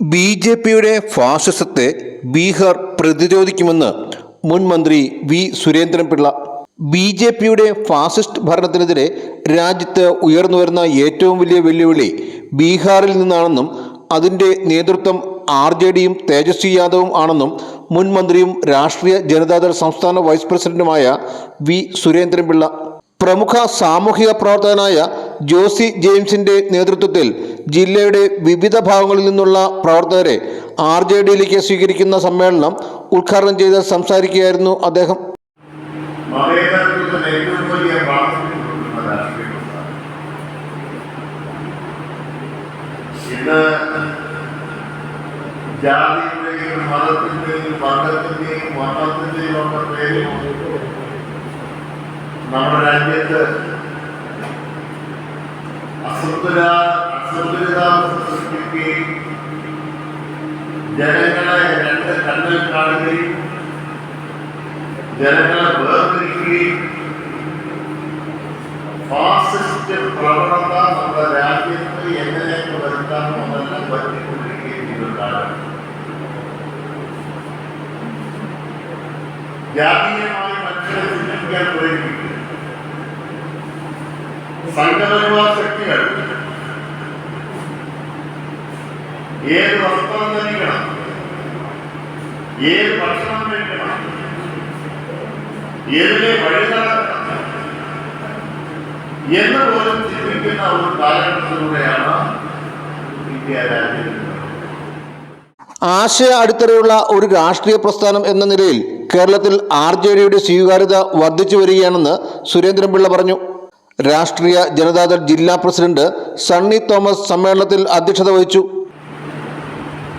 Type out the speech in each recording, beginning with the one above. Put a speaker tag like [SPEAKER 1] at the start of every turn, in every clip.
[SPEAKER 1] B J പിയുടെ ഫാസിസത്തെ ബീഹാർ പ്രതിരോധിക്കുമെന്ന് മുൻ മന്ത്രി വി സുരേന്ദ്രൻപിള്ള. ബി ജെ പിയുടെ ഫാസിസ്റ്റ് ഭരണത്തിനെതിരെ രാജ്യത്ത് ഉയർന്നുവരുന്ന ഏറ്റവും വലിയ വെല്ലുവിളി ബീഹാറിൽ നിന്നാണെന്നും അതിന്റെ നേതൃത്വം ആർ ജെ ഡിയും തേജസ്വി യാദവും ആണെന്നും മുൻ മന്ത്രിയും രാഷ്ട്രീയ ജനതാദൾ സംസ്ഥാന വൈസ് പ്രസിഡന്റുമായ വി സുരേന്ദ്രൻപിള്ള. പ്രമുഖ സാമൂഹിക പ്രവർത്തകനായ ജോസി ജെയിംസിന്റെ നേതൃത്വത്തിൽ ജില്ലയുടെ വിവിധ ഭാഗങ്ങളിൽ നിന്നുള്ള പ്രവർത്തകരെ ആർ ജെ ഡിയിലേക്ക് സ്വീകരിക്കുന്ന സമ്മേളനം ഉദ്ഘാടനം ചെയ്ത് സംസാരിക്കുകയായിരുന്നു അദ്ദേഹം.
[SPEAKER 2] ഇന്ന് ജാതിയുടെയും മതത്തിന്റെയും വർഗത്തിന്റെയും വർണത്തിന്റെയും ഒക്കെ പേരിൽ നമ്മുടെ രാജ്യത്ത് അസന്തുല അസന്തുലിതാവസ്ഥ സൃഷ്ടിക്കുകയും ജനങ്ങളെ രണ്ട് കണ്ണിൽ കാണുകയും ജനങ്ങളെ വേർതിരിക്കുകയും ഫാസിസ്റ്റ് പ്രവണത നമ്മുടെ രാജ്യത്ത് എങ്ങനെയൊക്കെ വരുത്താമോ അതെല്ലാം വരുത്തിക്കൊണ്ടിരിക്കുകയും ജാതീയമായി മനുഷ്യരെ സൃഷ്ടിക്കാൻ പ്രേരിപ്പിക്കും സംഘപരിവാർ ശക്തികൾ. ഏത് വസ്ത്രം ധരിക്കണം? ഏത് ഭക്ഷണം കഴിക്കണം? ഏതിനെ വഴി എന്ന് പോലും ചിന്തിക്കുന്ന ഒരു കാലഘട്ടത്തിലൂടെയാണ് ഇന്ത്യ
[SPEAKER 1] ആശയ അടിത്തറയുള്ള ഒരു രാഷ്ട്രീയ പ്രസ്ഥാനം എന്ന നിലയിൽ കേരളത്തിൽ ആർ ജെ ഡിയുടെ സ്വീകാര്യത വർദ്ധിച്ചു വരികയാണെന്ന് സുരേന്ദ്രൻപിള്ള പറഞ്ഞു. രാഷ്ട്രീയ ജനതാദൾ ജില്ലാ പ്രസിഡന്റ് സണ്ണി തോമസ് സമ്മേളനത്തിൽ അധ്യക്ഷത വഹിച്ചു.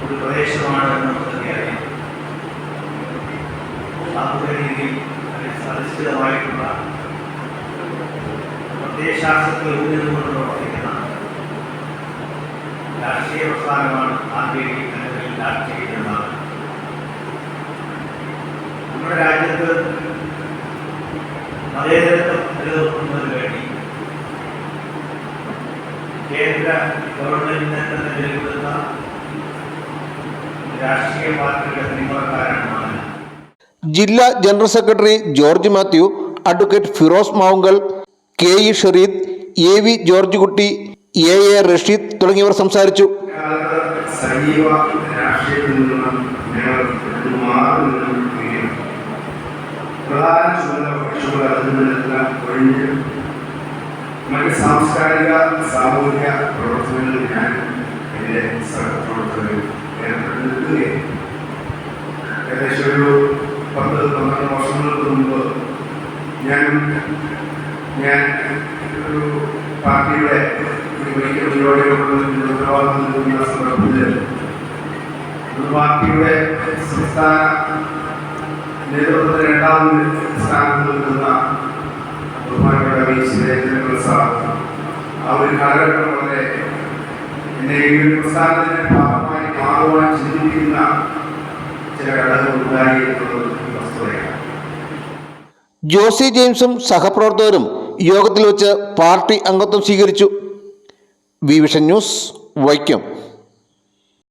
[SPEAKER 3] ഒരു പ്രദേശമാണ് എന്ന് നമുക്കറിയാം. സാമൂഹ്യ രീതിയിൽ അധിഷ്ഠിതമായിട്ടുള്ള പ്രത്യയശാസ്ത്രത്തിൽ ഊന്നി പ്രവർത്തിക്കുന്ന രാഷ്ട്രീയ പ്രസ്ഥാനമാണ് ആദ്യം രാഷ്ട്രീയ ജനത വേണ്ടി രാഷ്ട്രീയ
[SPEAKER 1] ജില്ലാ general secretary George Mathew advocate Firoz Mavunkal K E Shereed A V George Kutty A A Rasheed തുടങ്ങിയവർ സംസാരിച്ചു.
[SPEAKER 4] സജീവ രാഷ്ട്രീയത്തിൽ നിന്നും ഞങ്ങൾ മാറി നിന്നിരിക്കുകയും പ്രധാന ചുമതല അതിൽ നിന്നെല്ലാം ഒഴിഞ്ഞ് മറ്റ് സാംസ്കാരിക സാമൂഹിക പ്രവർത്തനങ്ങളിൽ ഞാൻ എന്റെ സഹപ്രവർത്തകരും ഏർപ്പെട്ട് നിൽക്കുകയും ഏകദേശം ഒരു പത്ത് പന്ത്രണ്ട് വർഷങ്ങൾക്ക് മുമ്പ് ഞാൻ ഞാൻ ഒരു പാർട്ടിയുടെ ഒരു വലിയ പരിപാടികളുടെ ഉത്തരവാദിത്വം നൽകുന്ന സന്ദർഭത്തിൽ ഒരു പാർട്ടിയുടെ സംസ്ഥാന നേതൃത്വത്തിൽ രണ്ടാം സ്ഥാനത്ത് നിൽക്കുന്ന ബഹുമാനപ്പെട്ട വി സുരേന്ദ്രൻ പ്രസാദ്. ആ ഒരു കാലഘട്ടം വളരെ എന്നെ ഈ ഒരു പ്രസ്ഥാനത്തിന്റെ ഭാഗമായി മാറുവാൻ ചിന്തിക്കുന്ന ചില ഘടകങ്ങൾ ഉണ്ടായി എന്നുള്ളത് വസ്തുതയാണ്.
[SPEAKER 1] ജോസി ജെയിംസും സഹപ്രവർത്തകരും യോഗത്തിൽ വെച്ച് പാർട്ടി അംഗത്വം സ്വീകരിച്ചു. V vision news Vaikom.